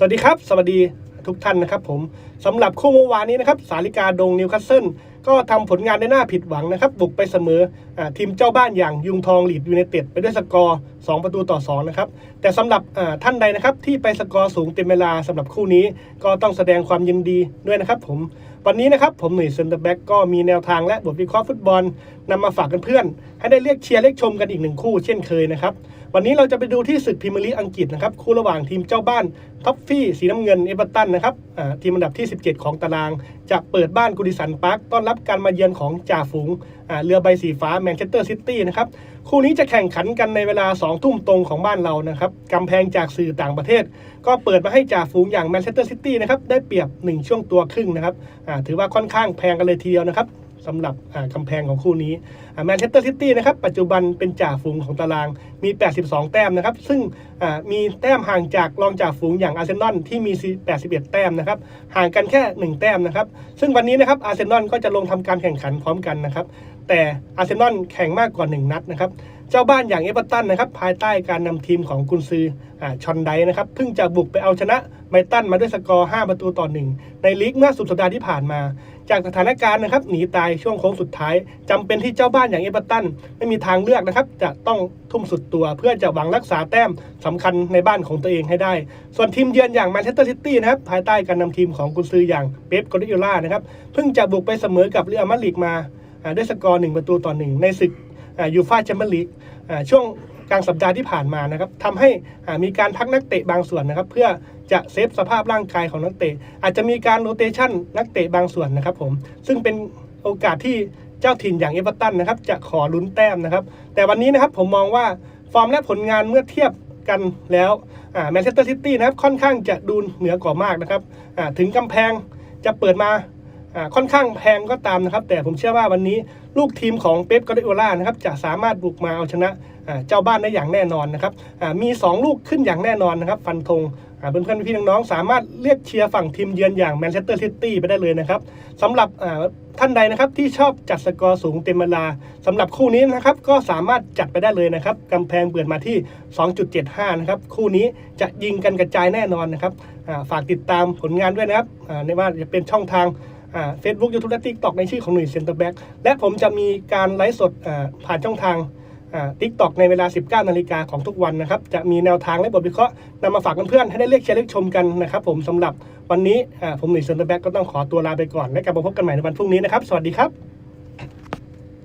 สวัสดีครับ สวัสดีทุกท่านนะครับผมสำหรับคู่เมื่อวานนี้นะครับสาลิกาดงนิวคาสเซิลก็ทำผลงานได้น่าผิดหวังนะครับ บุกไปเสมออทีมเจ้าบ้านอย่างยุงทองลีดยูเนเต็ดไปด้วยสกอร์2 ประตูต่อ 2 นะครับ แต่สำหรับท่านใดนะครับที่ไปสกอร์สูงเต็มเวลาสำหรับคู่นี้ ก็ต้องแสดงความยินดีด้วยนะครับผม วันนี้นะครับผมหนุ่ยเซนเตอร์แบ็กก็มีแนวทางและบทวิเคราะห์ฟุตบอลนำมาฝากกันเพื่อน ให้ได้เรียกเชียร์เรียกชมกันอีกหนึ่งคู่เช่นเคยนะครับ วันนี้เราจะไปดูที่ศึกพรีเมียร์ลีกอังกฤษนะครับคู่ระหว่างทีมเจ้าบ้านท็อฟฟี่สีน้ำเงินเอเวอร์ตันนะครับทีมอันดับที่ 17 ของตาราง จะเปิดบ้านกูดิสันพาร์คต้อนรับการมาเยือนของจ่าฝูงเรือใบสีฟ้าแมนเชสเตอร์ซิตี้นะครับ คู่นี้จะแข่งขันกันในเวลา2ทุ่มตรงของบ้านเรานะครับกำแพงจากสื่อต่างประเทศ ก็เปิดมาให้จ่าฝูงอย่างแมนเชสเตอร์ซิตี้นะครับได้เปรียบ 1 ช่วงตัวครึ่งนะครับถือว่าค่อนข้างแพงกันเลยทีเดียวนะครับ สำหรับอ่ากำแพงของคู่นี้แมนเชสเตอร์ซิตี้นะครับปัจจุบันเป็นจ่าฝูงของตารางมี 82 แต้มนะครับ ซึ่งมีแต้มห่างจากรองจ่าฝูงอย่างอาร์เซนอลที่มี 81 แต้มนะครับห่างกันแค่ 1 แต้มนะครับ ซึ่งวันนี้นะครับอาร์เซนอลก็จะลงทำการแข่งขันพร้อมกันนะครับ แต่อาร์เซนอลแข่งมากกว่า 1 นัดนะครับเจ้าบ้านอย่างเอเวอร์ตันนะครับภายใต้การนำทีมของกุนซืออชอนไดนะครับเพิ่งจะบุกไปเอาชนะไบรตันมาด้วยสกอร์ 5 ประตูต่อ 1 ในลีกเมื่อสุดสัปดาห์ที่ผ่านมา จากสถานการณ์นะครับ หนีตายช่วงโค้งสุดท้ายจำเป็นที่เจ้าบ้านอย่างเอเวอร์ตันไม่มีทางเลือกนะครับ จะต้องทุ่มสุดตัวเพื่อจะหวังรักษาแต้มสำคัญในบ้านของตัวเองให้ได้ ส่วนทีมเยือนอย่างแมนเชสเตอร์ซิตี้นะครับ ภายใต้การนำทีมของกุนซืออย่างเป๊ปกอร์ดิโอล่านะครับ เพิ่งจะบุกไปเสมอกับเรอัลมาดริดมาด้วยสกอร์1ประตูต่อ1ในศึกยูฟ่าแชมเปี้ยนลีกช่วง กลางสัปดาห์ที่ผ่านมานะครับทำให้มีการพักนักเตะบางส่วนนะครับ เพื่อจะเซฟสภาพร่างกายของนักเตะ อาจจะมีการโรเตชันนักเตะบางส่วนนะครับผมซึ่งเป็นโอกาสที่เจ้าถิ่นอย่างเอเวอร์ตันนะครับจะขอลุ้นแต้มนะครับ แต่วันนี้นะครับผมมองว่าฟอร์มและผลงานเมื่อเทียบกันแล้วแมนเชสเตอร์ซิตี้นะครับค่อนข้างจะดูเหนือกว่ามากนะครับถึงกำแพงจะเปิดมา ค่อนข้างแพงก็ตามนะครับ แต่ผมเชื่อว่าวันนี้ลูกทีมของเป๊ปกอร์ดิโอล่านะครับจะสามารถบุกมาเอาชนะเจ้าบ้านได้อย่างแน่นอนนะครับมี 2 ลูกขึ้นอย่างแน่นอนนะครับ ฟันธงอ่าเพื่อนๆพี่น้องๆสามารถเรียกเชียร์ฝั่งทีมเยือนอย่างแมนเชสเตอร์ซิตี้ไปได้เลยนะครับสำหรับท่านใดนะครับที่ชอบจัดสกอร์สูงเต็มเวลาสำหรับคู่นี้นะครับก็สามารถจัดไปได้เลยนะครับกำแพงเปิดมาที่ 2.75 นะครับคู่นี้จะยิงกันกระจายแน่นอนนะครับฝากติดตามผลงานด้วยนะครับอ่าในว่าจะเป็นช่องทาง เฟซบุ๊กยูทูบและทิกตอกในชื่อของหนุ่ยเซนเตอร์แบ็กและผมจะมีการไลฟ์สดผ่านช่องทางทิกตอกในเวลา 19 นาฬิกาของทุกวันนะครับ จะมีแนวทางและบทวิเคราะห์นำมาฝากเพื่อนๆให้ได้เรียกเชียร์เรียกชมกันนะครับผมสำหรับวันนี้ผมหนุ่ยเซนเตอร์แบ็กก็ต้องขอตัวลาไปก่อน และกลับมาพบกันใหม่ในวันพรุ่งนี้นะครับ สวัสดีครับ